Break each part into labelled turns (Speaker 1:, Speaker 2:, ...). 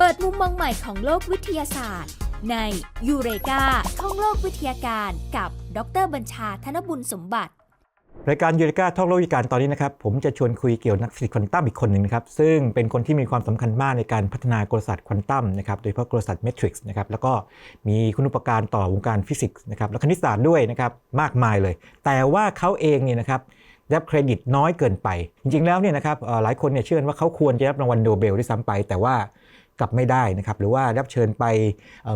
Speaker 1: เปิดมุมมองใหม่ของโลกวิทยาศาสตร์ ในยูเรกาท่องโลกวิทยาการกับดรบัญชาธนบุญสมบัติ
Speaker 2: รายการยูเรกาท่องโลกวิทยาการตอนนี้นะครับ ผมจะชวนคุยเกี่ยวนักฟิสิกส์ควอนตัมอีกคนหนึ่งนะครับ ซึ่งเป็นคนที่มีความสำคัญมากในการพัฒนากลศาสตร์ควอนตัมนะครับโดยเฉพาะกลศาสตร์เมทริกซ์นะครับแล้วก็มีคุณอุปการต่อวงการฟิสิกส์นะครับและคณิตศาสตร์ด้วยนะครับมากมายเลย แต่ว่าเขาเองเนี่ยนะครับได้รับเครดิตน้อยเกินไป จริงๆแล้วเนี่ยนะครับหลายคนเนี่ยเชื่อว่าเขาควรจะรับรางวัลโนเบลด้วยซ้ำไป แต่ว่า กลับไม่ได้นะครับหรือว่ารับเชิญไป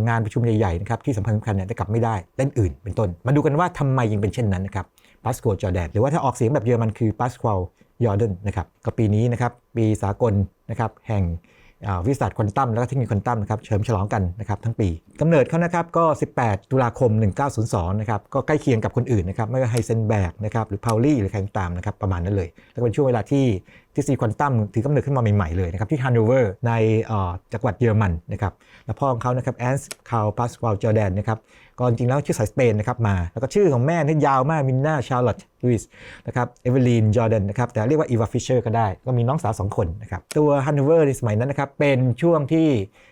Speaker 2: งานประชุมใหญ่ๆนะครับที่สำคัญสำคัญเนี่ยจะกลับไม่ได้เล่นอื่น เป็นต้น มาดูกันว่าทำไมยังเป็นเช่นนั้นนะครับปาสโกจอร์แดนหรือว่าถ้าออกเสียงแบบเยอรมันคือปาสควลยอร์เดนนะครับก็ปีนี้นะครับปีสากลนะครับแห่งวิทยาศาสตร์ควอนตัมแล้วก็เทคนิคควอนตัมนะครับเฉลิมฉลองกันนะครับทั้งปี กำเนิดเขานะครับก็ 18 ตุลาคม 1902 นะครับก็ใกล้เคียงกับคนอื่นนะครับไม่ว่าไฮเซนแบกนะครับหรือพาวลี่หรือใครตามนะครับประมาณนั้นเลย แล้วเป็นช่วงเวลาที่ทฤษฎีควอนตัมถือกำเนิดขึ้นมาใหม่ ๆ เลยนะครับที่ฮันโนเวอร์ในจังหวัดเยอรมันนะครับแล้วพ่อของเขานะครับแอนส์คาร์ลปาสควลจอร์แดนนะครับก็จริงแล้วชื่อสายสเปนนะครับมาแล้วก็ชื่อของแม่นี่ยาวมากมินนาชาร์ลอตต์ลุยส์นะครับเอเวลีนจอร์แดนนะครับแต่เรียกว่าอีวาฟิชเชอร์ก็ได้ ก็มีน้องสาวสองคนนะครับตัวฮันโนเวอร์ในสมัยนั้นนะครับเป็นช่วงที่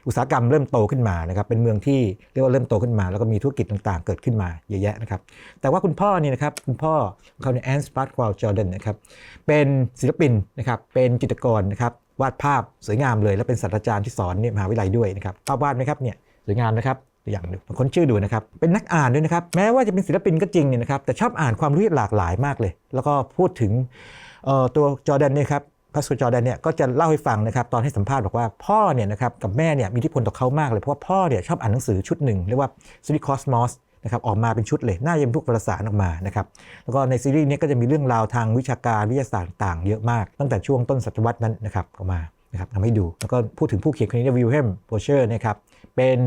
Speaker 2: อุตสาหกรรมเริ่มโตขึ้นมานะครับเป็นเมืองที่เรียกว่าเริ่มโตขึ้นมา แล้วก็มีธุรกิจต่างๆ เกิดขึ้นมาเยอะแยะนะครับ แต่ว่าคุณพ่อนี่นะครับคุณพ่อเขาเนี่ยแอนส์ปาร์ตควลจอร์แดนนะครับเป็นศิลปินนะครับเป็นจิตรกรนะครับวาดภาพสวยงามเลย และเป็นศาสตราจารย์ที่สอนเนี่ยมหาวิทยาลัยด้วยนะครับภาพวาดไหมครับเนี่ยสวยงามนะครับตัวอย่างหนึ่งคนชื่อดูนะครับ เป็นนักอ่านด้วยนะครับ แม้ว่าจะเป็นศิลปินก็จริงเนี่ยนะครับ แต่ชอบอ่านความรู้หลากหลายมากเลย แล้วก็พูดถึงตัวจอร์แดนเนี่ยครับ พาสโกจอร์แดนเนี่ยก็จะเล่าให้ฟังนะครับตอนให้สัมภาษณ์บอกว่าพ่อเนี่ยนะครับกับแม่เนี่ยมีอิทธิพลต่อเขามากเลยเพราะว่าพ่อเนี่ยชอบอ่านหนังสือชุดหนึ่งเรียกว่าซีรีส์คอสมอสนะครับออกมาเป็นชุดเลยน่าจะเป็นพวกวารสารออกมานะครับแล้วก็ในซีรีส์เนี้ก็จะมีเรื่องราวทางวิชาการวิทยาศาสตร์ต่างๆเยอะมาก ตั้งแต่ช่วงต้นศตวรรษนั้นนะครับออกมานะครับทำให้ดู แล้วก็พูดถึงผู้เขียนคนนี้วิลเฮมโพเชอร์นะครับเป็น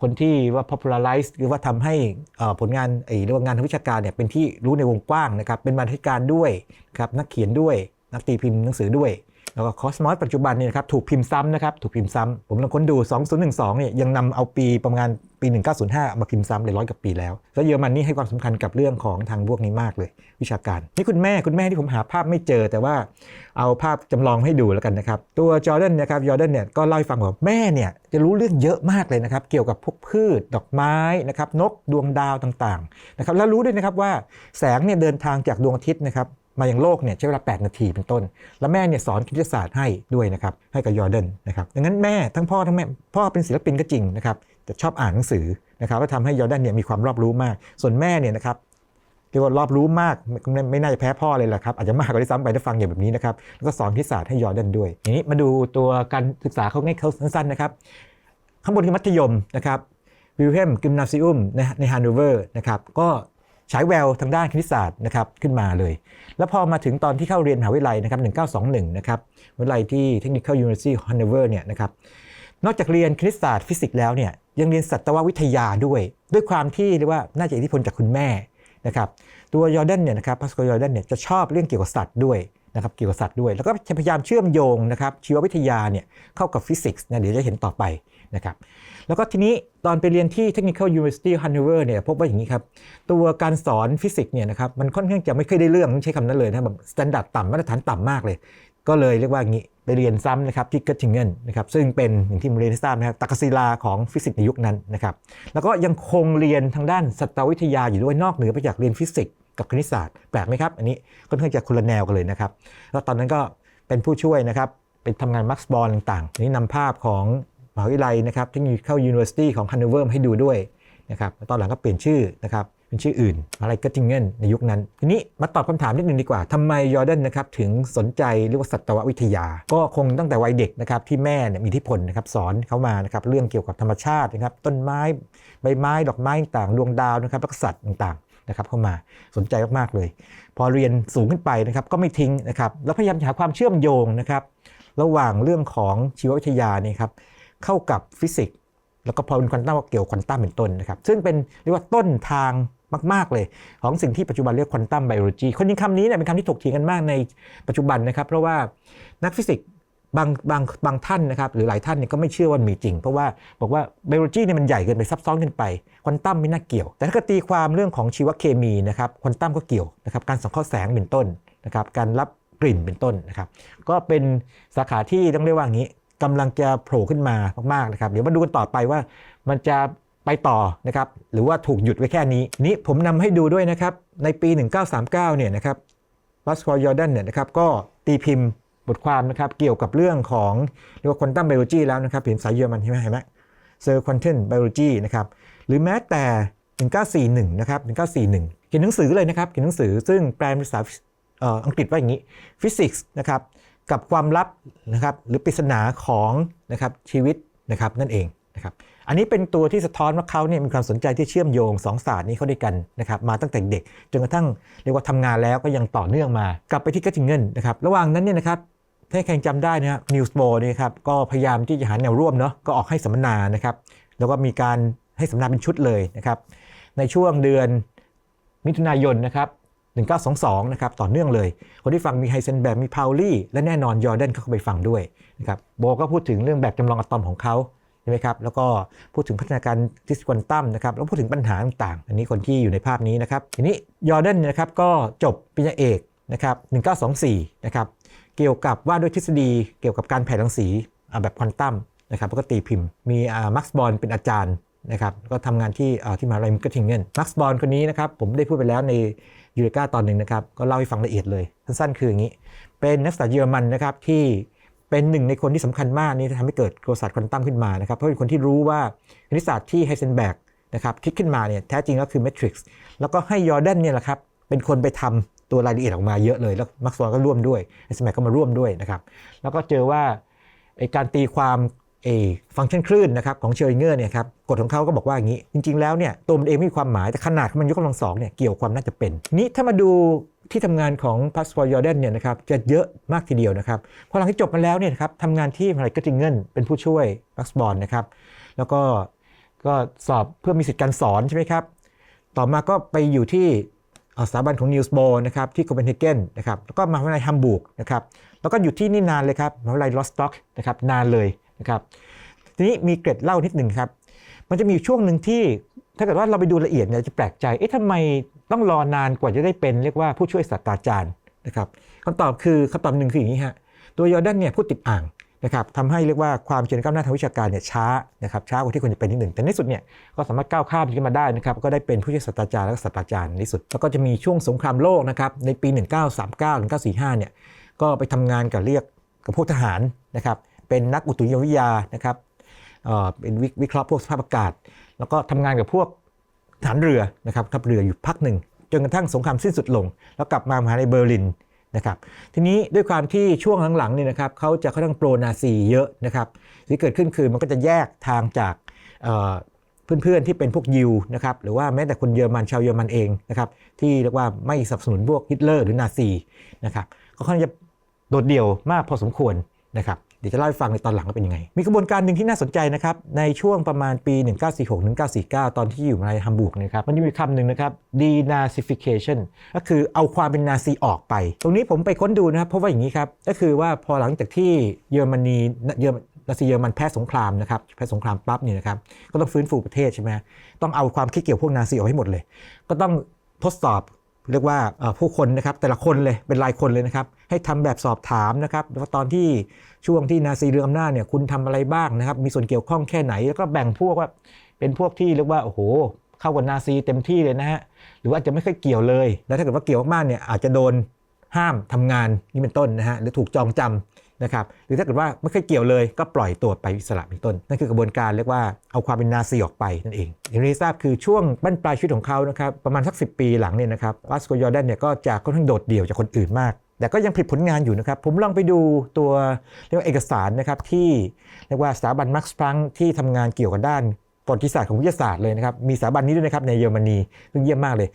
Speaker 2: คนที่ว่า popularize หรือว่าทำให้อ่อผลงานไอ้เรียกว่างานทางวิชาการเนี่ยเป็นที่รู้ในวงกว้างนะครับเป็นบรรณาธิการด้วยครับนักเขียนด้วย นักตีพิมพ์หนังสือด้วย แล้วก็คอสมอสปัจจุบันเนี่ยนะครับถูกพิมพ์ซ้ำนะครับถูกพิมพ์ซ้ำผมลองค้นดู 2012เนี่ยยังนำเอาปีประมาณปี 1905 มาพิมพ์ซ้ำเลยร้อยกว่าปีแล้ว แล้วเยอรมันนี่ให้ความสำคัญกับเรื่องของทางพวกนี้มากเลย วิชาการ นี่คุณแม่คุณแม่ที่ผมหาภาพไม่เจอ แต่ว่าเอาภาพจำลองให้ดูแล้วกันนะครับ ตัวจอร์แดนนะครับจอร์แดนเนี่ยก็เล่าให้ฟังว่าแม่เนี่ยจะรู้เรื่องเยอะมากเลยนะครับเกี่ยวกับพวกพืช ดอกไม้นะครับนกดวงดาวต่างๆนะครับแล้วรู้ด้วยนะครับว่าแสงเนี่ยเดินทางจากดวงอาทิตย์นะครับ มาอยังโลกเนี่ยใช้เวลา 8 นาทีเป็นต้น แล้วแม่เนี่ยสอนคณิตศาสตร์ให้ด้วยนะครับให้กับยอร์แดนนะครับดังนั้นแม่ทั้งพ่อทั้งแม่พ่อเป็นศิลปินก็จริงนะครับแต่ชอบอ่านหนังสือนะครับก็ทำให้ยอร์แดนเนี่ยมีความรอบรู้มาก ส่วนแม่เนี่ยนะครับเรียกว่ารอบรู้มากไม่ไม่น่าจะแพ้พ่อเลยแหละครับอาจจะมากกว่าที่ซ้ำไปถ้าฟังอย่างแบบนี้นะครับแล้วก็สอนคณิตศาสตร์ให้ยอร์แดนด้วยทีนี้มาดูตัวการศึกษาเขาง่ายเขาสั้นๆนะครับข้างบนคือมัธยมนะครับวิลเฮมกิมนาซิอุมในฮันโนเวอร์นะครับก็ ฉายแววทางด้านคณิตศาสตร์นะครับขึ้นมาเลย แล้วพอมาถึงตอนที่เข้าเรียนมหาวิทยาลัยนะครับ 1921 นะครับวิทยาลัยที่ Technical University of Hanover เนี่ยนะครับ นอกจากเรียนคณิตศาสตร์ฟิสิกส์แล้วเนี่ยยังเรียนสัตววิทยาด้วย ด้วยความที่เรียกว่าน่าจะอิทธิพลจากคุณแม่นะครับ ตัวยอร์แดนเนี่ยนะครับพาสโกยอร์แดนเนี่ยจะชอบเรื่องเกี่ยวกับสัตว์ด้วยนะครับเกี่ยวกับสัตว์ด้วย แล้วก็พยายามเชื่อมโยงนะครับชีววิทยาเนี่ยเข้ากับฟิสิกส์นะเดี๋ยวจะเห็นต่อไป นะครับแล้วก็ทีนี้ตอนไปเรียนที่ Technical University Hanover เนี่ยพบว่าอย่างนี้ครับ ตัวการสอนฟิสิกส์เนี่ยนะครับมันค่อนข้างจะไม่เคยได้เรื่องใช้คำนั้นเลยนะแบบสแตนดาร์ดต่ำมาตรฐานต่ำมากเลย ก็เลยเรียกว่าอย่างนี้ไปเรียนซ้ำนะครับที่เก t ติงเกนนะครับซึ่งเป็นอย่างที่มเรียนทราบนะครับตักกศิลาของฟิสิกส์ในยุคนั้นนะครับแล้วก็ยังคงเรียนทางด้านสัตววิทยาอยู่ด้วยนอกเหนือไปจากเรียนฟิสิกส์กับคณิตศาสตร์แปลกไหมครับอันนี้ค่อนข้างจะคนละแนวกันเลยนะครับแล้วตอนนั้นก็เป็นผู้ช่วยนะครับเป็นทำงานมักซ์บอลต่างๆนี้นำภาพของ มหาวิทยาลัยนะครับที่เข้า University ของ Hanover ให้ดูด้วยนะครับตอนหลังก็เปลี่ยนชื่อนะครับเป็นชื่ออื่นอะไรก็จิงเงินในยุคนั้น ทีนี้มาตอบคำถามนิดนึงดีกว่าทำไมยอร์แดนนะครับถึงสนใจเรียกว่าสัตววิทยา ก็คงตั้งแต่วัยเด็กนะครับที่แม่เนี่ยมีอิทธิพลนะครับสอนเขามานะครับเรื่องเกี่ยวกับธรรมชาตินะครับต้นไม้ใบไม้ดอกไม้ต่างดวงดาวนะครับแล้วก็สัตว์ต่างนะครับเข้ามาสนใจมาก ๆ เลย พอเรียนสูงขึ้นไปนะครับก็ไม่ทิ้งนะครับแล้วพยายามหาความเชื่อมโยงนะครับ ระหว่างเรื่องของชีววิทยานี่ครับ เข้ากับฟิสิกส์แล้วก็พอเป็นควอนตัมก็เกี่ยวควอนตัมเป็นต้นนะครับ ซึ่งเป็นเรียกว่าต้นทางมาก ๆ เลย ของสิ่งที่ปัจจุบันเรียกควอนตัมไบโอโลจีคนยิงคำนี้เนี่ยเป็นคำที่ถกเถียงกันมากในปัจจุบันนะครับ เพราะว่านักฟิสิกส์บางบางบางท่านนะครับหรือหลายท่านเนี่ยก็ไม่เชื่อว่ามีจริง เพราะว่าบอกว่าไบโอโลจีเนี่ยมันใหญ่เกินไปซับซ้อนเกินไปควอนตัมไม่น่าเกี่ยว แต่ถ้ากตีความเรื่องของชีวเคมีนะครับควอนตัมก็เกี่ยวนะครับการสังเคราะห์แสงเป็นต้นนะครับการรับกลิ่นเป็นต้นนะครับก็เป็นสาขาที่ต้องเรียกว่าอย่างนี้ กำลังจะโผล่ขึ้นมามากๆนะครับ เดี๋ยวมาดูกันต่อไปว่ามันจะไปต่อนะครับ หรือว่าถูกหยุดไว้แค่นี้ นี้ผมนำให้ดูด้วยนะครับ ในปี 1939 เนี่ยนะครับวัสคอยอร์แดนเนี่ยนะครับก็ตีพิมพ์บทความนะครับเกี่ยวกับเรื่องของเรียกว่าควอนตัมไบโอโลจีแล้วนะครับเห็นสายเยอรมันใช่ไหมเห็นไหมเซอร์ควอนตัมไบโอโลจีนะครับหรือแม้แต่ 1941 นะครับ 1941 เขียนหนังสือเลยนะครับเขียนหนังสือซึ่งแปลเป็นภาษาอังกฤษว่าอย่างนี้ฟิสิกส์นะครับ กับความลับนะครับหรือปริศนาของนะครับชีวิตนะครับนั่นเองนะครับอันนี้เป็นตัวที่สะท้อนว่าเขาเนี่ยมีความสนใจที่เชื่อมโยงสองศาสตร์นี้เข้าด้วยกันนะครับมาตั้งแต่เด็กจนกระทั่งเรียกว่าทำงานแล้วก็ยังต่อเนื่องมา กลับไปที่กัตติงเกิลนะครับระหว่างนั้นเนี่ยนะครับถ้าใครจำได้นะครับนิวส์โบนี่ครับก็พยายามที่จะหาแนวร่วมเนาะก็ออกให้สัมมนานะครับแล้วก็มีการให้สัมมนาเป็นชุดเลยนะครับในช่วงเดือนมิถุนายนนะครับ 1922 นะครับต่อเนื่องเลย คนที่ฟังมีไฮเซนแบร์มีพาวลี่และแน่นอนยอร์แดนเข้าไปฟังด้วยนะครับโบก็พูดถึงเรื่องแบบจำลองอะตอมของเขาใช่ไหมครับแล้วก็พูดถึงพัฒนาการทฤษฎีควอนตัมนะครับแล้วพูดถึงปัญหาต่างๆ อันนี้คนที่อยู่ในภาพนี้นะครับทีนี้ยอร์แดนนะครับก็จบปริญญาเอกนะครับ1924 นะครับเกี่ยวกับว่าด้วยทฤษฎีเกี่ยวกับการแผ่รังสีแบบควอนตัมนะครับแล้วก็ตีพิมพ์มีมักซ์บอลเป็นอาจารย์นะครับก็ทำงานที่ที่มหาลัยมิกเกทิงเกนมักซ์บอลคนนี้นะครับผมได้พูดไปแล้วใน ยูเรกาตอนหนึ่งนะครับก็เล่าให้ฟังละเอียดเลย สั้นๆ คืออย่างนี้ เป็นนักศึกษาเยอรมันนะครับที่เป็นหนึ่งในคนที่สำคัญมากนี่ทำให้เกิดโกลศาสตร์ควอนตัมขึ้นมานะครับ เพราะเป็นคนที่รู้ว่าคณิตศาสตร์ที่ไฮเซนแบกนะครับคิดขึ้นมาเนี่ยแท้จริงก็คือเมทริกซ์แล้วก็ให้ยอร์แดนเนี่ยแหละครับเป็นคนไปทำตัวรายละเอียดออกมาเยอะเลย แล้วมักซ์บอลก็ร่วมด้วยไฮเซนแบกก็มาร่วมด้วยนะครับแล้วก็เจอว่าไอการตีความ ฟังก์ชันคลื่นนะครับของเชอริงเกอร์เนี่ยครับกฎของเขาก็บอกว่าอย่างนี้ จริง ๆ แล้วเนี่ยตัวมันเองมีความหมายแต่ขนาดของมันยกกำลังสองเนี่ยเกี่ยวความน่าจะเป็น นี้ถ้ามาดูที่ทำงานของพัสปอร์ยอร์เดนเนี่ยนะครับจะเยอะมากทีเดียวนะครับพอหลังที่จบมาแล้วเนี่ยครับทำงานที่มหาลัยกติงเกิลเป็นผู้ช่วยมักซ์บอลนะครับแล้วก็ก็สอบเพื่อมีสิทธิการสอนใช่ไหมครับต่อมาก็ไปอยู่ที่สถาบันของนิวส์โบนะครับที่โคเปนเฮเกนนะครับแล้วก็มหาวิทยาลัยฮัมบูร์กนะครับแล้วก็อยู่ที่นี่นานเลยครับมหาวิทยาลัยลอสต็อกนะครับนานเลย นะครับทีนี้มีเกร็ดเล่านิดหนึ่งครับ มันจะมีช่วงหนึ่งที่ถ้าเกิดว่าเราไปดูละเอียดเนี่ยจะแปลกใจ เอ๊ะทำไมต้องรอนานกว่าจะได้เป็นเรียกว่าผู้ช่วยศาสตราจารย์นะครับคำตอบคือคำตอบหนึ่งคืออย่างนี้ฮะ ตัวยอร์แดนเนี่ยพูดติดอ่างนะครับทำให้เรียกว่าความเจริญก้าวหน้าทางวิชาการเนี่ยช้านะครับช้ากว่าที่ควรจะเป็นนิดหนึ่งแต่ในสุดเนี่ยก็สามารถก้าวข้ามขึ้นมาได้นะครับก็ได้เป็นผู้ช่วยศาสตราจารย์และศาสตราจารย์ในสุด แล้วก็จะมีช่วงสงครามโลกนะครับในปี 1939 1945เนี่ยก็ไปทำงานกับเรียกกับพวกทหารนะครับ เป็นนักอุตุนิยมวิทยานะครับเป็นวิเคราะห์พวกสภาพอากาศ แล้วก็ทำงานกับพวกทหารเรือนะครับทัพเรืออยู่พักหนึ่ง จนกระทั่งสงครามสิ้นสุดลง แล้วกลับมามหาลัยเบอร์ลินนะครับทีนี้ด้วยความที่ช่วงหลังๆเนี่ยนะครับเขาจะค่อนข้างโปรนาซีเยอะนะครับสิ่งที่เกิดขึ้นคือมันก็จะแยกทางจากเอ่อเพื่อนๆที่เป็นพวกยิวนะครับหรือว่าแม้แต่คนเยอรมันชาวเยอรมันเองนะครับที่เรียกว่าไม่สนับสนุนพวกฮิตเลอร์หรือนาซีนะครับก็ค่อนข้างจะโดดเดี่ยวมากพอสมควรนะครับ เดี๋ยวจะเล่าให้ฟังในตอนหลังว่าเป็นยังไง มีกระบวนการหนึ่งที่น่าสนใจนะครับ ในช่วงประมาณปี 1946-1949 ตอนที่อยู่ในฮัมบูร์กนะครับมันจะมีคำหนึ่งนะครับ denazification ก็คือเอาความเป็นนาซีออกไป ตรงนี้ผมไปค้นดูนะครับเพราะว่าอย่างนี้ครับ ก็คือว่าพอหลังจากที่เยอรมนีเยอรนาซีเยอรมันแพ้สงครามนะครับแพ้สงครามปั๊บเนี่ยนะครับก็ต้องฟื้นฟูประเทศใช่ไหมต้องเอาความคิดเกี่ยวพวกนาซีออกให้หมดเลย ก็ต้องทดสอบ เรียกว่าผู้คนนะครับแต่ละคนเลยเป็นรายคนเลยนะครับ ให้ทำแบบสอบถามนะครับว่าตอนที่ช่วงที่นาซีเรืออำนาจเนี่ยคุณทำอะไรบ้างนะครับ มีส่วนเกี่ยวข้องแค่ไหน แล้วก็แบ่งพวกว่าเป็นพวกที่เรียกว่าโอ้โห เข้ากับนาซีเต็มที่เลยนะฮะหรือว่าจะไม่ค่อยเกี่ยวเลย แล้วถ้าเกิดว่าเกี่ยวมากๆเนี่ยอาจจะโดนห้ามทำงานนี่เป็นต้นนะฮะหรือถูกจองจำ นะครับหรือถ้าเกิดว่าไม่เคยเกี่ยวเลยก็ปล่อยตัวไปอิสระเป็นต้น นั่นคือกระบวนการเรียกว่าเอาความเป็นนาซีออกไปนั่นเองอย่างที่ทราบคือช่วงบั้นปลายชีวิตของเขานะครับประมาณสัก 10 ปีหลังเนี่ยนะครับวัสโกยอร์แดนเนี่ยก็จะค่อนข้างโดดเดี่ยวจากคนอื่นมาก แต่ก็ยังผลิตผลงานอยู่นะครับ ผมลองไปดูตัวเรียกว่าเอกสารนะครับที่เรียกว่าสถาบันมาร์คส์พลังที่ทำงานเกี่ยวกับด้านประวัติศาสตร์ของวิทยาศาสตร์เลยนะครับ มีสถาบันนี้ด้วยนะครับในเยอรมนีซึ่งเยี่ยมมากเลย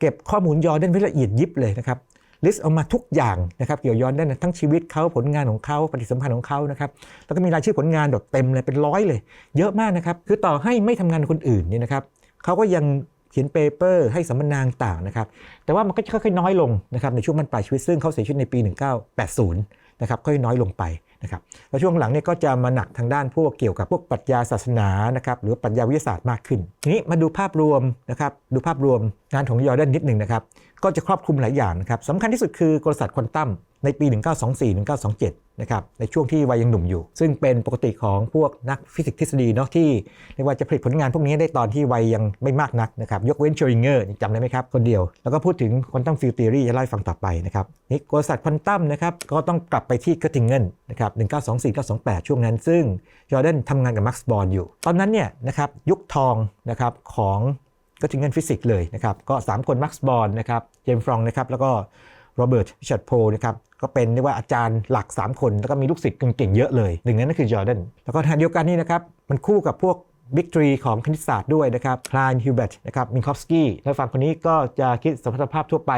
Speaker 2: เก็บข้อมูลยอร์แดนไว้ละเอียดยิบเลยนะครับ ลิสต์เอามาทุกอย่างนะครับเกี่ยวย้อนได้ทั้งชีวิตเขาผลงานของเขาปฏิสัมพันธ์ของเขานะครับแล้วก็มีรายชื่อผลงานแบบเต็มเลยเป็นร้อยเลย เยอะมากนะครับคือต่อให้ไม่ทำงานคนอื่นเนี่ยนะครับเขาก็ยังเขียนเปเปอร์ให้สัมมนาต่างนะครับ แต่ว่ามันก็ค่อยๆน้อยลงนะครับในช่วงบรรปลายชีวิตซึ่งเขาเสียชีวิตในปี 1980 นะครับค่อยน้อยลงไปนะครับแล้วช่วงหลังเนี่ยก็จะมาหนักทางด้านพวกเกี่ยวกับพวกปรัชญาศาสนานะครับหรือปรัชญาวิทยาศาสตร์มากขึ้น ทีนี้มาดูภาพรวมนะครับดูภาพรวมงานของยอร์แดนนิดหนึ่งนะครับ ก็จะครอบคลุมหลายอย่างนะครับสำคัญที่สุดคือกลศาสตร์ควอนตัมในปี 1924-1927 นะครับในช่วงที่วัยยังหนุ่มอยู่ ซึ่งเป็นปกติของพวกนักฟิสิกส์ทฤษฎีเนาะที่เรียกว่าจะผลิตผลงานพวกนี้ได้ตอนที่วัยยังไม่มากนักนะครับยกเว้นเชอริงเกอร์จำได้ไหมครับ คนเดียว แล้วก็พูดถึงควอนตัมฟิลด์ t ี o รีจะเล่าให้ฟังต่อไปนะครับนี่กลศาสตร์ควอนตัมนะครับก็ต้องกลับไปที่เกอร์ติงเกนนะครับ1924-1928 ช่วงนั้น ซึ่งจอร์แดนทำงานกับมาร์คส์บอร์นอยู่ ตอนนั้นเนี่ยนะครับยุคทองนะครับของ ก็ถึงเงินฟิสิกส์เลยนะครับ ก็ 3 คนมาร์คส์บอร์นะครับเจมส์ฟรองนะครับแล้วก็โรเบิร์ตริชาร์ดโพนะครับก็เป็นเรียกว่าอาจารย์หลัก 3 คน แล้วก็มีลูกศิษย์เก่งๆเยอะเลย หนึ่งนั้นก็คือจอร์แดนแล้วก็ทางเดียวกันนี่นะครับมันคู่กับพวกบิ๊กทรีของคณิตศาสตร์ด้วยนะครับคลายฮิวเบตนะครับมินคอฟสกี้แล้วฝั่งคนนี้ก็จะคิดสมรรถภาพทั่วไป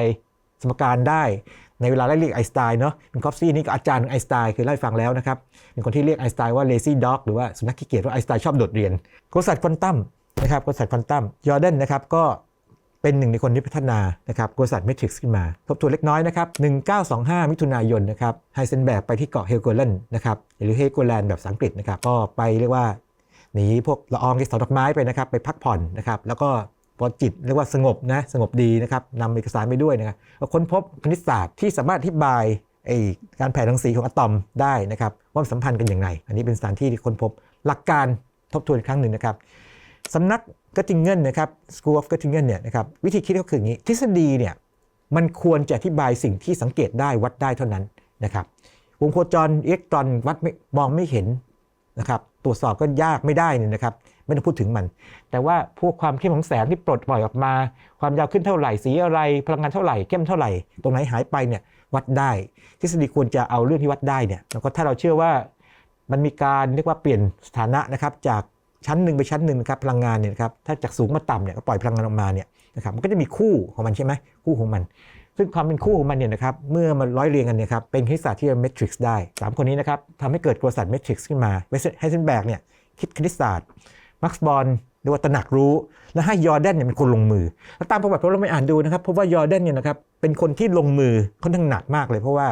Speaker 2: สมการได้ในเวลาไล่เรียกไอสไตน์เนาะมินคอฟสกี้นี่ก็อาจารย์ของไอสไตน์เคยเล่าให้ฟังแล้วนะครับเป็นคนที่เรียกไอสไตน์ว่า lazy dog หรือว่าสุนัขขี้เกียจว่าไอสไตน์ชอบโดดเรียนกลศาสตร์ควอนตัม นะครับกลศาสตร์ควอนตัมจอร์แดนนะครับก็เป็นหนึ่งในคนที่พัฒนานะครับกลศาสตร์เมทริกซ์ขึ้นมา ทบทวนเล็กน้อยนะครับ 1925 มิถุนายนนะครับไฮเซนแบกไปที่เกาะเฮลโกแลนด์นะครับหรือเฮลโกแลนด์แบบภาษาอังกฤษนะครับก็ไปเรียกว่าหนีพวกละอองเกสรดอกไม้ไปนะครับไปพักผ่อนนะครับแล้วก็พอจิตเรียกว่าสงบนะสงบดีนะครับนำเอกสารไปด้วยนะครับค้นพบคณิตศาสตร์ที่สามารถอธิบายไอการแผ่รังสีของอะตอมได้นะครับว่าสัมพันธ์กันอย่างไร อันนี้เป็นสถานที่ที่ค้นพบหลักการทบทวนอีกครั้งหนึ่งนะครับ สำนักก t ติงเกนนะครับ School of Göttingen เนี่ยนะครับวิธีคิดก็คืออย่างนี้ ทฤษฎีเนี่ยมันควรจะอธิบายสิ่งที่สังเกตได้วัดได้เท่านั้นนะครับวงโคจรอิเล็กตรอนวัดมองไม่เห็นนะครับตรวจสอบก็ยากไม่ได้นี่นะครับไม่ต้องพูดถึงมัน แต่ว่าพวกความเข้มของแสงที่ปลดปล่อยออกมา ความยาวขึ้นเท่าไหร่สีอะไร พลังงานเท่าไหร่เข้มเท่าไหร่ ตรงไหนหายไปเนี่ยวัดได้ ทฤษฎีควรจะเอาเรื่องที่วัดได้เนี่ยแล้วก็ถ้าเราเชื่อว่ามันมีการเรียกว่าเปลี่ยนสถานะนะครับจาก ชั้นหนึ่งไปชั้นหนึ่งนะครับพลังงานเนี่ยนะครับถ้าจากสูงมาต่ำเนี่ยก็ปล่อยพลังงานออกมาเนี่ยนะครับมันก็จะมีคู่ของมันใช่ไหมคู่ของมัน ซึ่งความเป็นคู่ของมันเนี่ยนะครับเมื่อมันร้อยเรียงกันเนี่ยครับเป็นคณิตศาสตร์ที่เรียกเมทริกซ์ได้สามคนนี้นะครับทำให้เกิดกลศาสตร์เมทริกซ์ขึ้นมาเวสไฮเซนแบกเนี่ยคิดคณิตศาสตร์มักซ์บอลเรียกว่าตระหนักรู้ และให้ยอร์แดนเนี่ยเป็นคนลงมือ แล้วตามประวัติเราไปอ่านดูนะครับพบว่ายอร์แดนเนี่ยนะครับเป็นคนที่ลงมือค่อนข้างหนักมากเลยเพราะว่า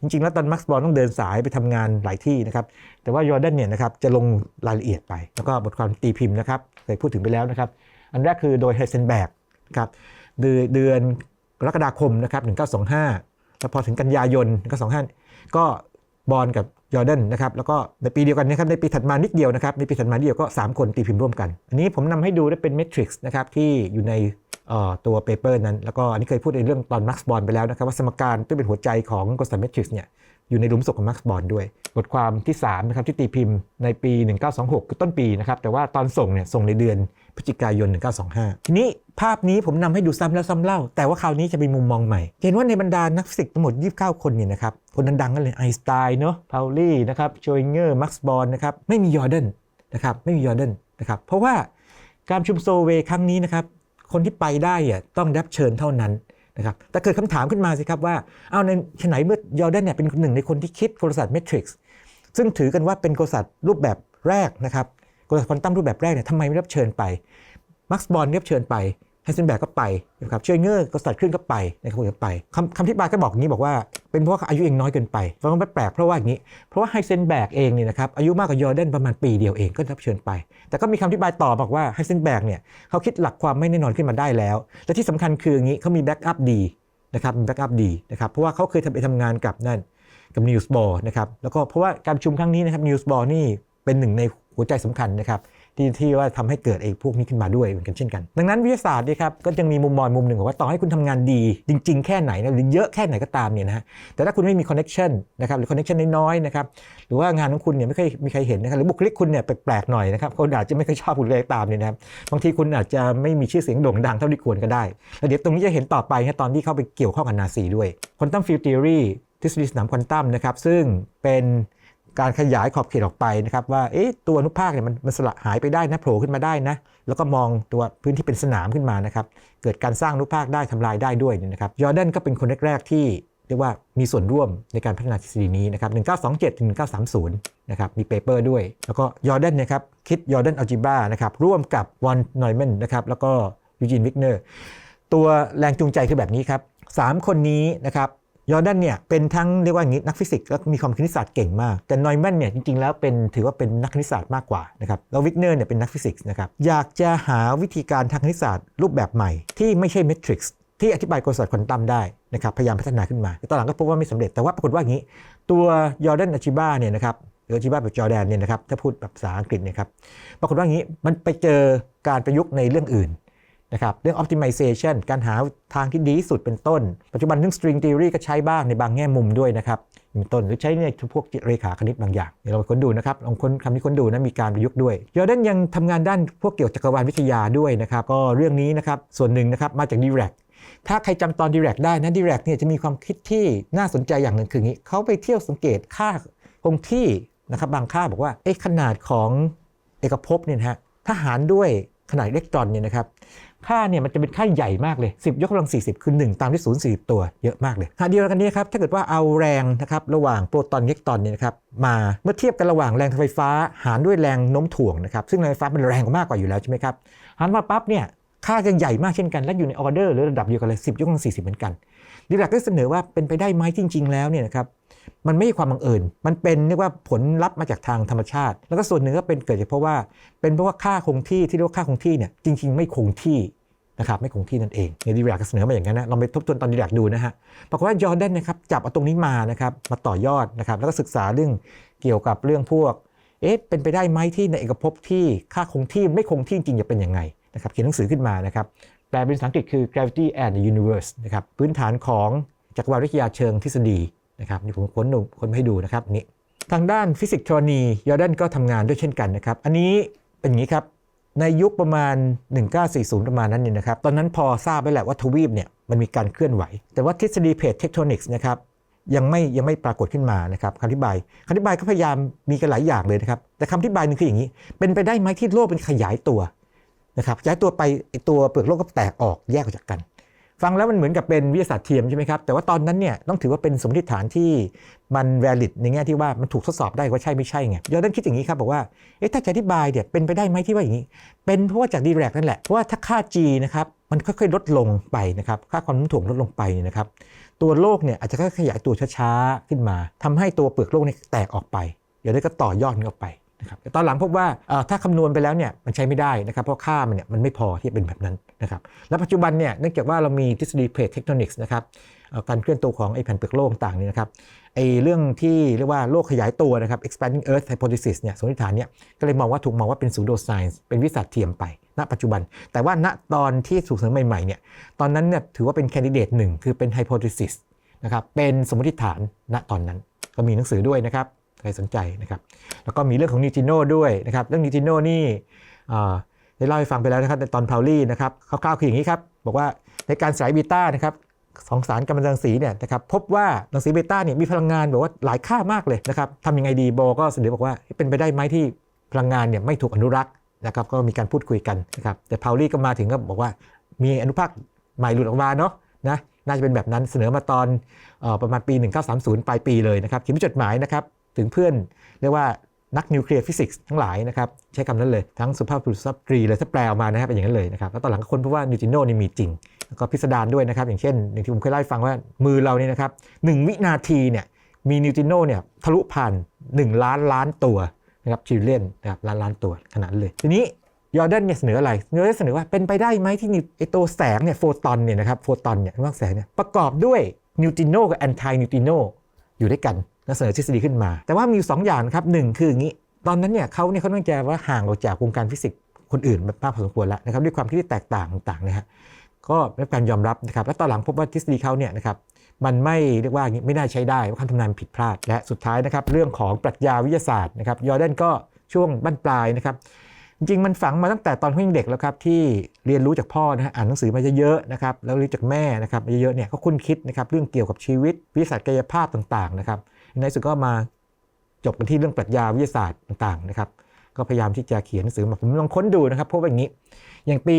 Speaker 2: จริงๆ แล้วตอนมักซ์บอลต้องเดินสายไปทำงานหลายที่นะครับ แต่ว่ายอร์แดนเนี่ยนะครับจะลงรายละเอียดไป แล้วก็บทความตีพิมพ์นะครับเคยพูดถึงไปแล้วนะครับ อันแรกคือโดยไฮเซนแบกครับเดือนกรกฎาคมนะครับ 1925 แล้วพอถึงกันยายน 1925 ก็บอลกับยอร์แดนนะครับแล้วก็ในปีเดียวกันนะครับในปีถัดมานิดเดียวนะครับในปีถัดมานิดเดียวก็ 3 คนตีพิมพ์ร่วมกัน อันนี้ผมนำให้ดูได้เป็นเมทริกซ์นะครับที่อยู่ใน ตัวเปเปอร์นั้น แล้วก็อันนี้เคยพูดในเรื่องตอนมาร์คบอลไปแล้วนะครับว่าสมการที่เป็นหัวใจของกลศาสตร์เมทริกซ์เนี่ยอยู่ในหลุมศพของมาร์คบอลด้วย บทความที่3นะครับที่ตีพิมพ์ในปี 1926 คือต้นปีนะครับแต่ว่าตอนส่งเนี่ยส่งในเดือนพฤศจิกายน 1925 ทีนี้ภาพนี้ผมนำให้ดูซ้ำแล้วซ้ำเล่า แต่ว่าคราวนี้จะมีมุมมองใหม่ เห็นว่าในบรรดานักฟิสิกส์ทั้งหมด 29 คนเนี่ยนะครับคนดังๆกันเลยไอน์สไตน์เนาะพาวลีนะครับโชยเงอร์มาร์คบอลนะครับไม่มียอร์แดนนะครับไม่มียอร์แดนนะครับเพราะว่าการชุมโซเวครั้งนี้นะครับ คนที่ไปได้อะต้องรับเชิญเท่านั้นนะครับแต่เกิดคำถามขึ้นมาสิครับว่า เอาในฉไหนเมื่อยอร์แดนเนี่ยเป็นหนึ่งในคนที่คิดกลศาสตร์เมทริกซ์ซึ่งถือกันว่าเป็นกลศาสตร์รูปแบบแรกนะครับกลศาสตร์ควอนตัมรูปแบบแรกเนี่ยทำไมไม่รับเชิญไป มักซ์บอลรับเชิญไป ไฮเซนแบกก็ไปนะครับเชยเงอร์กลศาสตร์คลื่นก็ไปนะครับก็ไปคำคำที่บายก็บอกอย่างนี้บอกว่า เป็นเพราะอายุเองน้อยเกินไปเพราะว่าไม่แปลกเพราะว่าอย่างนี้ เพราะว่าไฮเซนแบกเองเนี่ยนะครับอายุมากกว่ายอร์แดนประมาณปีเดียวเองก็รับเชิญไป แต่ก็มีคำอธิบายต่อบอกว่าไฮเซนแบกเนี่ยเขาคิดหลักความไม่แน่นอนขึ้นมาได้แล้ว และที่สำคัญคืออย่างนี้เขามีแบ็กอัพดีนะครับมีแบ็กอัพดีนะครับเพราะว่าเขาเคยทำไปทำงานกับนั่นกับนิวส์บอลนะครับแล้วก็เพราะว่าการประชุมครั้งนี้นะครับนิวส์บอลนี่เป็นหนึ่งในหัวใจสำคัญนะครับ ที่ที่ว่าทำให้เกิดไอ้พวกนี้ขึ้นมาด้วยเหมือนกันเช่นกัน ดังนั้นวิทยาศาสตร์เนี่ยครับก็ยังมีมุมมองมุมหนึ่งของว่าต่อให้คุณทำงานดี จริง ๆ แค่ไหนนะหรือเยอะแค่ไหนก็ตามเนี่ยนะฮะแต่ถ้าคุณไม่มีคอนเน็ชันนะครับหรือคอนเน็ชันน้อยๆนะครับหรือว่างานของคุณเนี่ยไม่เคยมีใครเห็นนะครับหรือบุคลิกคุณเนี่ยแปลกๆหน่อยนะครับคนอาจจะไม่เคยชอบคุณเลยตามเนี่ยนะครับบางทีคุณอาจจะไม่มีชื่อเสียงโด่งดังเท่าที่ควรก็ได้แล้วเดี๋ยวตรงนี้จะเห็นต่อไปนะตอนที่เข้าไปเกี่ยวข้องกับนาซีด้วยควอนตัมฟิลทฤษฎีสนามควอนตัมนะครับซึ่งเป็น การขยายขอบเขตออกไปนะครับว่าเอ๊ะตัวอนุภาคเนี่ยมันมันสละหายไปได้นะโผล่ขึ้นมาได้นะแล้วก็มองตัวพื้นที่เป็นสนามขึ้นมานะครับเกิดการสร้างอนุภาคได้ทำลายได้ด้วยนะครับยอร์แดนก็เป็นคนแรกๆที่เรียกว่ามีส่วนร่วมในการพัฒนาทฤษฎีนี้นะครับ 1927 ถึง 1930 นะครับ มีเปเปอร์ด้วย แล้วก็ยอร์แดนนะครับ คิดยอร์แดนอัลจิบรานะครับ ร่วมกับวอนนอยแมนนะครับ แล้วก็ยูจีนวิกเนอร์ ตัวแรงจูงใจคือแบบนี้ครับสามคนนี้นะครับ ยอร์แดนเนี่ยเป็นทั้งเรียกว่าอย่างนี้นักฟิสิกส์แล้วก็มีความคณิตศาสตร์เก่งมาก แต่นอยแมนเนี่ยจริงๆแล้วเป็นถือว่าเป็นนักคณิตศาสตร์มากกว่านะครับแล้ววิกเนอร์เนี่ยเป็นนักฟิสิกส์นะครับอยากจะหาวิธีการทางคณิตศาสตร์รูปแบบใหม่ที่ไม่ใช่เมทริกซ์ที่อธิบายกลศาสตร์ควอนตัมได้นะครับพยายามพัฒนาขึ้นมาแต่ตอนหลังก็พบว่าไม่สำเร็จแต่ว่าปรากฏว่าอย่างนี้ ตัวยอร์แดนอาชิบ้าเนี่ยนะครับหรืออาชิบ้าแบบจอร์แดนเนี่ยนะครับถ้าพูดแบบภาษาอังกฤษเนี่ยครับปรากฏว่าอย่างนี้มันไปเจอการประยุกต์ในเรื่องอื่น นะครับเรื่อง optimization การหาทางที่ดีที่สุดเป็นต้น ปัจจุบันเรื่อง string theory ก็ใช้บ้างในบางแง่มุมด้วยนะครับเป็นต้นหรือใช้ในพวกเรขาคณิตบางอย่างเดี๋ยวเราไปค้นดูนะครับลองค้นคำที่ค้นดูนะมีการประยุกต์ด้วยยอร์แดนยังทำงานด้านพวกเกี่ยวกับจักรวาลวิทยาด้วยนะครับก็เรื่องนี้นะครับส่วนหนึ่งนะครับมาจากดีแรกถ้าใครจำตอนดีแรกได้นะดีแรกเนี่ยจะมีความคิดที่น่าสนใจอย่างหนึ่งคืออย่างนี้เขาไปเที่ยวสังเกตค่าคงที่นะครับบางค่าบอกว่าเอ๊ะขนาดของเอกภพเนี่ยฮะถ้าหารด้วยขนาดอิเล็กตรอนเนี่ยนะครับ ค่าเนี่ยมันจะเป็นค่าใหญ่มากเลย 10 ยกกำลัง 40 คือ 1 ตามที่0 40ตัวเยอะมากเลยขณะเดียวกันนี้ครับถ้าเกิดว่าเอาแรงนะครับระหว่างโปรตอนอิเล็กตรอนเนี่ยนะครับมาเมื่อเทียบกันระหว่างแรงไฟฟ้า หารด้วยแรงโน้มถ่วงนะครับซึ่งแรงไฟฟ้ามันแรงกว่ามากกว่าอยู่แล้วใช่ไหมครับหารมาปั๊บเนี่ยค่าจะใหญ่มากเช่นกัน และอยู่ในออร์เดอร์หรือระดับเดียวกันเลย10 ยกกำลัง40 เหมือนกันดีแลกก็เสนอว่าเป็นไปได้ไหมจริง ๆ แล้วเนี่ยนะครับ มันไม่ใช่ความบังเอิญ มันเป็นเรียกว่าผลลัพธ์มาจากทางธรรมชาติ แล้วก็ส่วนหนึ่งก็เป็นเกิดจากเพราะว่า เป็นเพราะว่าค่าคงที่ที่เรียกว่าค่าคงที่เนี่ยจริง ๆ ไม่คงที่นะครับไม่คงที่นั่นเองในดีแลกเสนอมาอย่างนั้นนะลองไปทบทวนตอนดีแลกดูนะฮะปรากฏว่ายอร์แดนนะครับจับเอาตรงนี้มานะครับมาต่อยอดนะครับแล้วก็ศึกษาเรื่องเกี่ยวกับเรื่องพวกเอ๊ะเป็นไปได้ไหมที่ในเอกภพที่ค่าคงที่ไม่คงที่จริงจะเป็นยังไงนะครับเขียนหนังสือขึ้นมานะครับแปลเป็นภาษาอังกฤษคือ gravity and the universe นะครับพื้นฐานของจักรวาลวิทยาเชิงทฤษฎี นะครับนี่ผมค้นดูค้นมาให้ดูนะครับนี่ทางด้านฟิสิกส์ธรณียอร์แดนก็ทำงานด้วยเช่นกันนะครับ อันนี้เป็นอย่างนี้ครับ ในยุคประมาณ 1940 ประมาณนั้นเนี่ยนะครับ ตอนนั้นพอทราบไปแหละว่าทวีปเนี่ยมันมีการเคลื่อนไหว แต่ว่าทฤษฎีเพลทเทคโทนิกส์นะครับยังไม่ยังไม่ปรากฏขึ้นมานะครับคำอธิบายคำอธิบายก็พยายามมีกันหลายอย่างเลยนะครับ แต่คำอธิบายหนึงคืออย่างนี้ เป็นไปได้ไหมที่โลกเป็นขยายตัวนะครับขยายตัวไปตัวเปลือกโลกก็แตกออกแยกออกจากกัน ฟังแล้วมันเหมือนกับเป็นวิทยาศาสตร์เทียมใช่ไหมครับ แต่ว่าตอนนั้นเนี่ยต้องถือว่าเป็นสมมติฐานที่มัน valid ในแง่ที่ว่ามันถูกทดสอบได้ว่าใช่ไม่ใช่ไงยอร์แดนคิดอย่างนี้ครับบอกว่า เอ๊ะถ้าจะอธิบายเนี่ยเป็นไปได้ไหมที่ว่าอย่างนี้ เป็นเพราะว่าจากดีแรกนั่นแหละ เพราะว่าถ้าค่า g นะครับมันค่อยๆลดลงไปนะครับ ค่าความโน้มถ่วงลดลงไปเนี่ยนะครับ ตัวโลกเนี่ยอาจจะค่อยๆขยายตัวช้าๆขึ้นมาทำให้ตัวเปลือกโลกเนี่ยแตกออกไปเดี๋ยวได้ก็ต่อยอดออกไป นะครับแต่ตอนหลังพบว่าถ้าคำนวณไปแล้วเนี่ยมันใช้ไม่ได้นะครับเพราะค่ามันเนี่ยมันไม่พอที่จะเป็นแบบนั้นนะครับและปัจจุบันเนี่ยเนื่องจากว่าเรามีทฤษฎีเพลทเทคโทนิกส์นะครับการเคลื่อนตัวของไอแผ่นเปลือกโลกต่างๆนี่นะครับไอเรื่องที่เรียกว่าโลกขยายตัวนะครับ expanding earth hypothesis เนี่ยสมมติฐานเนี่ยก็เลยมองว่าถูกมองว่าเป็น pseudo science เป็นวิสตร์เทียมไปณปัจจุบัน แต่ว่าณตอนที่ถูกเสนอใหม่ๆเนี่ยตอนนั้นเนี่ยถือว่าเป็นแคนดิเดตหนึ่งคือเป็น hypothesis นะครับเป็นสมมติฐานณตอนนั้นก็มีหนังสือด้วยนะครับ ใครสนใจนะครับ แล้วก็มีเรื่องของนิวติโน่ด้วยนะครับ เรื่องนิวติโน่นี่ได้เล่าให้ฟังไปแล้วนะครับในตอนพาวลี่นะครับคร่าวๆคืออย่างนี้ครับ บอกว่าในการสายบีต้านะครับสองสารกัมมันตรังสีเนี่ยนะครับพบว่ารังสีเบต้าเนี่ยมีพลังงานแบบว่าหลายค่ามากเลยนะครับทำยังไงดีโบก็เสนอบอกว่าเป็นไปได้ไหมที่พลังงานเนี่ยไม่ถูกอนุรักษ์นะครับก็มีการพูดคุยกันนะครับแต่พาวลี่ก็มาถึงก็บอกว่ามีอนุภาคใหม่หลุดออกมาเนาะนะน่าจะเป็นแบบนั้นเสนอมาตอนออประมาณปี 1930 ปลายปีเลยนะครับเขียนเป็นจดหมายนะครับ ถึงเพื่อนเรียกว่านักนิวเคลียร์ฟิสิกส์ทั้งหลายนะครับใช้คำนั้นเลยทั้งสุภาพบุรุษสตรีเลยถ้าแปลออกมานะครับเป็นอย่างนั้นเลยนะครับแล้วตอนหลังก็ค้นพบว่านิวติโนนี่มีจริง แล้วก็พิสดารด้วยนะครับ อย่างเช่นอย่างที่ผมเคยเล่าให้ฟังว่ามือเราเนี่ยนะครับหนึ่งวินาทีเนี่ยมีนิวติโนเนี่ยทะลุผ่าน 1 ล้านล้านตัวนะครับทริลเลียนนะครับล้านล้านตัวขนาดเลย ทีนี้ยอร์แดนเนี่ยเสนออะไรยอร์แดนเสนอว่าเป็นไปได้ไหมที่ไอตัวแสงเนี่ยโฟตอนเนี่ยนะครับโฟตอนเนี่ยว่าแสงเนี่ยประกอบด้วยนิวติโนกับแอนตี้นิวติโนอยู่ด้วยกัน เสนอทฤษฎีขึ้นมา แต่ว่ามีอยู่สองอย่างนะครับหนึ่งคืออย่างนี้ ตอนนั้นเนี่ยเขาเนี่ยเขาต้องแจว่าห่างออกจากวงการฟิสิกส์คนอื่นมากพอสมควรแล้วนะครับด้วยความคิดที่แตกต่างต่างนะฮะก็ได้รับการยอมรับนะครับและตอนหลังพบว่าทฤษฎีเขาเนี่ยนะครับมันไม่เรียกว่างี้ไม่น่าใช้ได้ว่าคำทำนายมันผิดพลาด และสุดท้ายนะครับเรื่องของปรัชญาวิทยาศาสตร์นะครับยอร์แดนก็ช่วงบั้นปลายนะครับจริงมันฝังมาตั้งแต่ตอนเขายังเด็กแล้วครับที่เรียนรู้จากพ่อนะฮะอ่านหนังสือมาเยอะๆนะครับแล้วรู้จากแม่นะครับเยอะๆเนี่ยก็คุ้นคิดนะครับเรื่องเกี่ยวกับชีวิตวิสตร์กายภาพต่างๆนะครับ ในสุดก็มาจบกันที่เรื่องปรัชญาวิทยาศาสตร์ต่างๆนะครับ ก็พยายามที่จะเขียนหนังสือมาผมลองค้นดูนะครับเพราะว่าอย่างนี้ อย่างปี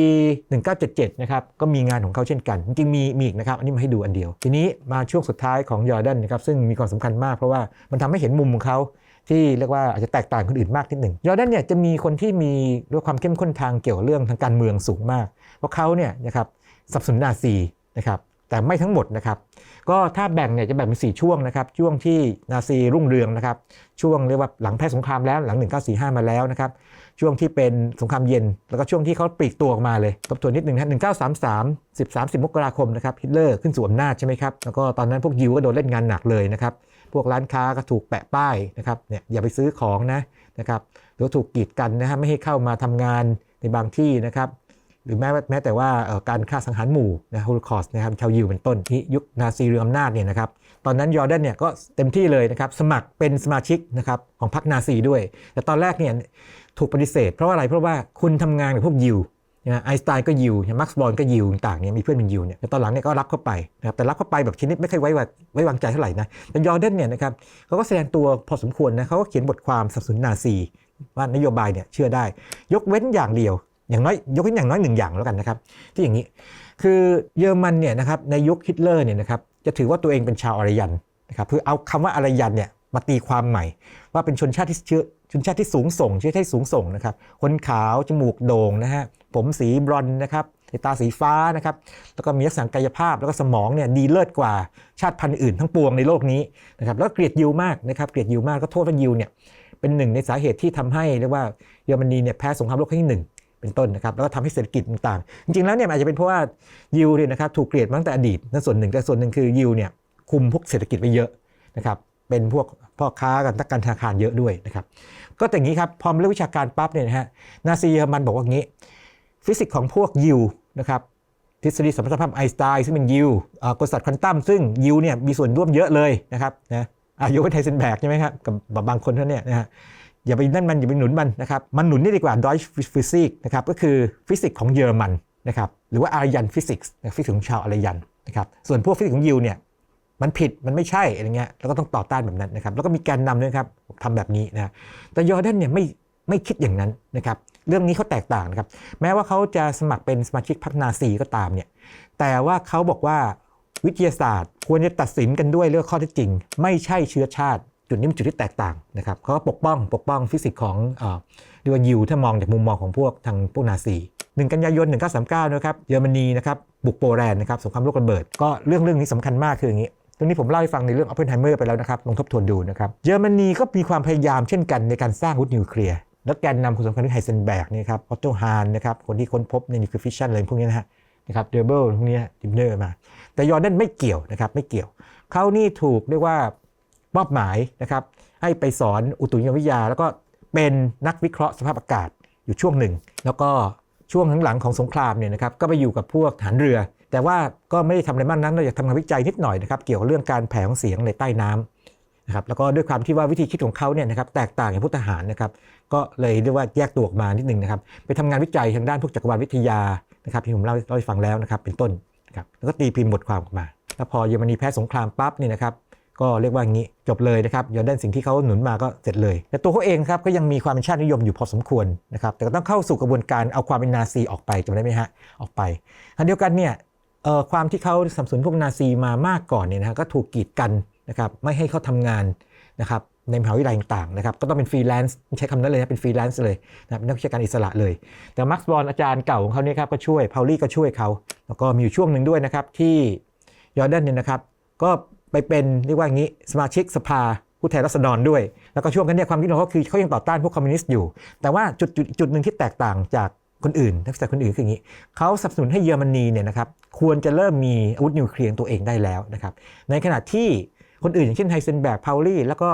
Speaker 2: 1977 นะครับ ก็มีงานของเขาเช่นกัน จริงๆมีมีอีกนะครับ อันนี้มาให้ดูอันเดียว ทีนี้มาช่วงสุดท้ายของยอร์แดนนะครับ ซึ่งมีความสำคัญมากเพราะว่ามันทำให้เห็นมุมของเขาที่เรียกว่าอาจจะแตกต่างคนอื่นมากนิดหนึ่งยอร์แดนเนี่ยจะมีคนที่มีด้วยความเข้มข้นทางเกี่ยวกับเรื่องทางการเมืองสูงมาก เพราะเขาเนี่ยนะครับสับสนนาซีนะครับแต่ไม่ทั้งหมดนะครับ ก็ถ้าแบ่งเนี่ยจะแบ่งเป็น4ช่วงนะครับช่วงที่นาซีรุ่งเรืองนะครับช่วงเรียกว่าหลังแพ้สงครามแล้วหลัง 1945 มาแล้วนะครับช่วงที่เป็นสงครามเย็น แล้วก็ช่วงที่เขาปลีกตัวออกมาเลยทบทวนนิดหนึ่งนะ1933 10 30มสามสิบสามสิบมกราคมนะครับฮิตเลอร์ขึ้นสู่อำนาจใช่ไหมครับแล้วก็ตอนนั้นพวกยิวก็โดนเล่นงานหนักเลยนะครับพวกร้านค้าก็ถูกแปะป้ายนะครับเนี่ยอย่าไปซื้อของนะนะครับหรือถูกกีดกันนะฮะไม่ให้เข้ามาทำงานในบางที่นะครับ หรือแม้แม้แต่ว่าการฆ่าสังหารหมู่นะโฮโลคอสนะครับชาวยิวเป็นต้นที่ยุคนาซีเรืออำนาจเนี่ยนะครับตอนนั้นยอร์แดนเนี่ยก็เต็มที่เลยนะครับสมัครเป็นสมาชิกนะครับของพรรคนาซีด้วย แต่ตอนแรกเนี่ยถูกปฏิเสธ เพราะว่าอะไรเพราะว่าคุณทำงานกับพวกยิวนะไอน์สไตน์ก็ยิวมาร์คส์บอลก็ยิวต่างเนี่ยมีเพื่อนเป็นยิวเนี่ยแต่ตอนหลังเนี่ยก็รับเข้าไปนะครับแต่รับเข้าไปแบบชนิดไม่เคอยไว้วางไว้วางใจเท่าไหร่นะแต่ยอร์แดนเนี่ยนะครับเขาก็แสดงตัวพอสมควรนะเขาก็เขียนบทความสนับสนนนาซีว่านโยบายเนี่ยเชื่อได้ ยกเว้นอย่างเดียว อย่างน้อยยกเว้นอย่างน้อยหนึ่งอย่างแล้วกันนะครับ ที่อย่างนี้คือเยอรมันเนี่ยนะครับในยุคฮิตเลอร์เนี่ยนะครับจะถือว่าตัวเองเป็นชาวอารยันนะครับคือเอาคำว่าอารยันเนี่ยมาตีความใหม่ ว่าเป็นชนชาติที่เชื้อชนชาติที่สูงส่งเชื้อชาติสูงส่งนะครับคนขาวจมูกโด่งนะฮะผมสีบรอนนะครับตาสีฟ้านะครับแล้วก็มีลักษณะกายภาพแล้วก็สมองเนี่ยดีเลิศกว่าชาติพันธุ์อื่นทั้งปวงในโลกนี้นะครับแล้วเกลียดยิวมากนะครับเกลียดยิวมากก็โทษว่ายิวเนี่ยเป็นหนึ่งในสาเหตุที่ทำให้เรียกว่าเยอรมนีเนี่ยแพ้สงครามโลกครั้งที่หนึ่ง เป็นต้นนะครับแล้วก็ทำให้เศรษฐกิจต่างๆ จริงๆแล้วเนี่ยมันอาจจะเป็นเพราะว่ายิวเนี่ยนะครับถูกเกลียดมาตั้งแต่อดีตนั่นส่วนหนึ่งแต่ส่วนหนึ่งคือยิวเนี่ยคุมพวกเศรษฐกิจไปเยอะนะครับเป็นพวกพ่อค้ากันนักการธนาคารเยอะด้วยนะครับก็แต่างนี้ครับพอมาเรื่องวิชาการปั๊บเนี่ยนะฮะนาซีเยอรมันบอกว่างี้ ฟิสิกส์ของพวกยิวนะครับทฤษฎีสมรรถภาพไอน์สไตน์ซึ่งเป็นยิวอ่ากลศาสตร์ควอนตัมซึ่งยิวเนี่ยมีส่วนร่วมเยอะเลยนะครับนะอายุเป็นไทเซนแบกใช่ไหมครับกับบางคนเท่านี้นะฮะ อย่าไปนั่นมันอย่าไปหนุนมันนะครับมันหนุนนี่ดีกว่า Deutsche Physik นะครับก็คือฟิสิกส์ของเยอรมันนะครับหรือว่าอารยันฟิสิกส์ฟิสิกส์ของชาวอารยันนะครับส่วนพวกฟิสิกส์ของยิวเนี่ยมันผิดมันไม่ใช่อะไรเงี้ยแล้วก็ต้องต่อต้านแบบนั้นนะครับแล้วก็มีแกนนำด้วยครับทำแบบนี้นะแต่ยอร์แดนเนี่ยไม่ไม่คิดอย่างนั้นนะครับเรื่องนี้เขาแตกต่างนะครับแม้ว่าเขาจะสมัครเป็นสมาชิกพรรคนาซีก็ตามเนี่ยแต่ว่าเขาบอกว่าวิทยาศาสตร์ ควรจะตัดสินกันด้วยเรื่องข้อเท็จจริง ไม่ใช่เชื้อชาติ จุดนี้เป็นจุดที่แตกต่างนะครับเขาก็ปกป้องปกป้องฟิสิกส์ของเรียกว่ายิวถ้ามองจากมุมมองของพวกทางพวกนาซี1กันยายน 1939 นะครับเยอรมนีนะครับบุกโปแลนด์นะครับสงครามโลกระเบิด ก็เรื่องเรื่องนี้สำคัญมากคืออย่างนี้เรื่องนี้ผมเล่าให้ฟังในเรื่องอ p ปเพนไฮเมอร์ไปแล้วนะครับลองทบทวนดูนะครับเยอรมนีก็มีความพยายามเช่นกันในการสร้างอาวุธนิวเคลียร์แล้วแกนนำคนสำคัญคือไฮเซนแบกนี่ครับออตโตฮานนะครับคนที่ค้นพบในนิวเคลียร์ฟิชชันอะไรพวกนี้นะฮะนะครับเดเบิลพวกนี้ดิมเนอร์มา แต่ยอร์แดนไม่เกี่ยวนะครับไม่เกี่ยวเขานี่ถูกเรียกว่า มอบหมายนะครับให้ไปสอนอุตุนิยมวิทยา แล้วก็เป็นนักวิเคราะห์สภาพอากาศอยู่ช่วงหนึ่ง แล้วก็ช่วงหลังๆของสงครามเนี่ยนะครับก็ไปอยู่กับพวกฐานเรือ แต่ว่าก็ไม่ได้ทำอะไรมากนักนอกจากทำงานวิจัยนิดหน่อยนะครับเกี่ยวกับเรื่องการแผ่ของเสียงในใต้น้ำนะครับแล้วก็ด้วยความที่ว่าวิธีคิดของเขาเนี่ยนะครับแตกต่างจากพวกทหารนะครับก็เลยเรียกว่าแยกตัวออกมานิดนึงนะครับไปทำงานวิจัยทางด้านพวกจักรวาลวิทยานะครับที่ผมเล่าเล่าให้ฟังแล้วนะครับเป็นต้นนะครับแล้วก็ตีพิมพ์บทความออกมาแล้วพอเยอรมนีแพ้สงครามปั๊บนี่นะครับ ก็เรียกว่างี้จบเลยนะครับยอร์แดนสิ่งที่เขาหนุนมาก็เสร็จเลย แต่ตัวเขาเองครับก็ยังมีความเป็นชาตินิยมอยู่พอสมควรนะครับแต่ก็ต้องเข้าสู่กระบวนการเอาความเป็นนาซีออกไปจำได้ไหมฮะออกไปอันเดียวกันเนี่ยเอ่อความที่เขาสนับสนพวกนาซีมามากก่อนเนี่ยนะก็ถูกกีดกันนะครับไม่ให้เขาทำงานนะครับในมหาวิทยาลัยต่างๆนะครับก็ต้องเป็นฟรีแลนซ์ใช้คำนั้นเลยนะเป็นฟรีแลนซ์เลยนะเป็นนักวิชาการอิสระเลย แต่มาร์คส์บอลอาจารย์เก่าของเขาเนี่ยครับก็ช่วยพาวลี่ก็ช่วยเขา แล้วก็มีอยู่ช่วงหนึ่งด้วยนะครับที่ยอร์แดนเนี่ยนะครับก็ ไปเป็นเรียกว่างี้สมาชิกสภาผู้แทนราษฎรด้วย แล้วก็ช่วงนั้นเนี่ยความคิดของเขาคือเขายังต่อต้านพวกคอมมิวนิสต์อยู่ แต่ว่าจุดจุดจุดหนึ่งที่แตกต่างจากคนอื่นนักศึกษาคนอื่นคืออย่างนี้เขาสนับสนุนให้เยอรมนีเนี่ยนะครับควรจะเริ่มมีอาวุธนิวเคลียร์ตัวเองได้แล้วนะครับในขณะที่คนอื่นอย่างเช่นไฮเซนแบกพาวลี่แล้วก็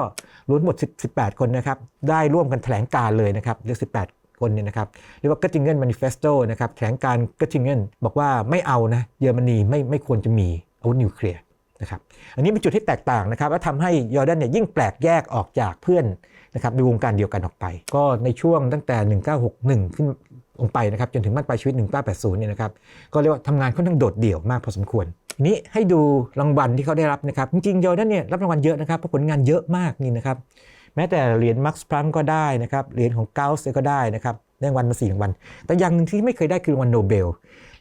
Speaker 2: รวมหมด 18 คนนะครับได้ร่วมกันแถลงการเลยนะครับเรียก18 คนเนี่ยนะครับเรียกว่า Göttingen Manifesto นะครับแถลงการ Göttingen บอกว่าไม่เอานะเยอรมนีไม่ไม่ควรจะมีอาวุธนิวเคลียร์ นะครับ อันนี้เป็นจุดที่แตกต่างนะครับ และทำให้ยอร์แดนเนี่ยยิ่งแปลกแยกออกจากเพื่อนนะครับในวงการเดียวกันออกไป ก็ในช่วงตั้งแต่ 1961 ขึ้นลงไปนะครับจนถึงบ้านปลายชีวิต 1980 เนี่ยนะครับ ก็เรียกว่าทำงานค่อนข้างโดดเดี่ยวมากพอสมควรนี้ให้ดูรางวัลที่เขาได้รับนะครับ จริงๆยอร์แดนเนี่ยรับรางวัลเยอะนะครับเพราะผลงานเยอะมากนี่นะครับแม้แต่เหรียญมักซ์พลังก็ได้นะครับเหรียญของเกาส์ก็ได้นะครับได้รางวัลมาสี่รางวัลแต่อย่างหนึ่งที่ไม่เคยได้คือรางวัลโนเบล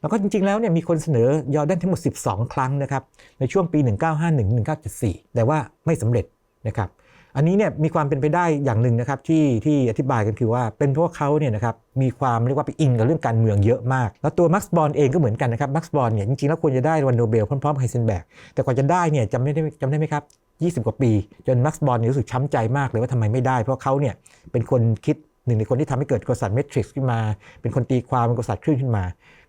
Speaker 2: แล้วก็จริงๆแล้วเนี่ยมีคนเสนอยอร์แดนทั้งหมด 12 ครั้งนะครับในช่วงปี 1951-1974 แต่ว่าไม่สำเร็จนะครับอันนี้เนี่ยมีความเป็นไปได้อย่างหนึ่งนะครับที่ที่อธิบายกันคือว่าเป็นเพราะเขาเนี่ยนะครับมีความเรียกว่าไปอินกับเรื่องการเมืองเยอะมาก แล้วตัวมักซ์บอลเองก็เหมือนกันนะครับมักซ์บอลเนี่ยจริงๆแล้วควรจะได้วันโนเบลพร้อมๆกับไฮเซนแบกแต่กว่าจะได้เนี่ยจำได้จำได้ไหมครับ20 กว่าปี จนมักซ์บอลรู้สึกช้ำใจมากเลยว่าทำไมไม่ได้ เพราะเขาเนี่ยเป็นคนคิดหนึ่งในคนที่ทำให้เกิดกษัตริย์เมทริกซ์ขึ้นมา เป็นคนตีความเป็นกษัตริย์คลื่นขึ้นมา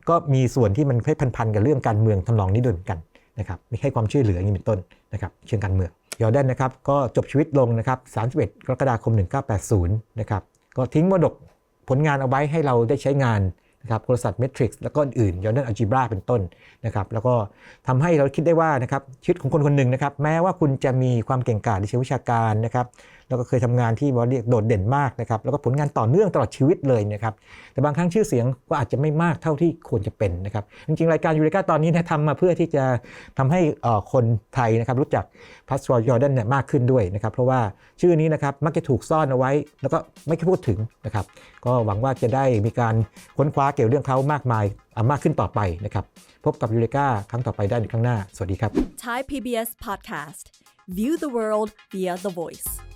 Speaker 2: ก็มีส่วนที่มันคล้ายพันๆกับเรื่องการเมืองทำนองนี้ด้วยเหมือนกันนะครับม่ให้ความช่วยเหลืออย่างนี้เป็นต้นนะครับเชิงการเมืองยอร์แดนนะครับก็จบชีวิตลงนะครับ 31 กรกฎาคม 1980 นะครับก็ทิ้งมรดกผลงานเอาไว้ให้เราได้ใช้งานนะครับกษัตริย์เมทริกซ์แล้วก็อื่นยอร์แดนอัลจีบราเป็นต้นนะครับแล้วก็ทำให้เราคิดได้ว่านะครับชีวิตของคนคนหนึ่งนะครับแม้ว่าคุณจะมีความเก่งกาจในเชิงวิชาการนะครับ แล้วก็เคยทำงานที่บริโดดเด่นมากนะครับแล้วก็ผลงานต่อเนื่องตลอดชีวิตเลยนะครับแต่บางครั้งชื่อเสียงก็อาจจะไม่มากเท่าที่ควรจะเป็นนะครับจริงๆ รายการยูเรกาตอนนี้นะทำมาเพื่อที่จะทำให้คนไทยนะครับรู้จักพัสรอยอร์แดนเนี่ยมากขึ้นด้วยนะครับเพราะว่าชื่อนี้นะครับมักจะถูกซ่อนเอาไว้ แล้วก็ไม่ค่อยพูดถึงนะครับก็หวังว่าจะได้มีการค้นคว้าเกี่ยวเรื่องเขามากมายมากขึ้นต่อไปนะครับพบกับยูเรกาครั้งต่อไปได้ในครั้งหน้า สวัสดีครับ
Speaker 3: Thai PBS podcast. View the world via the voice.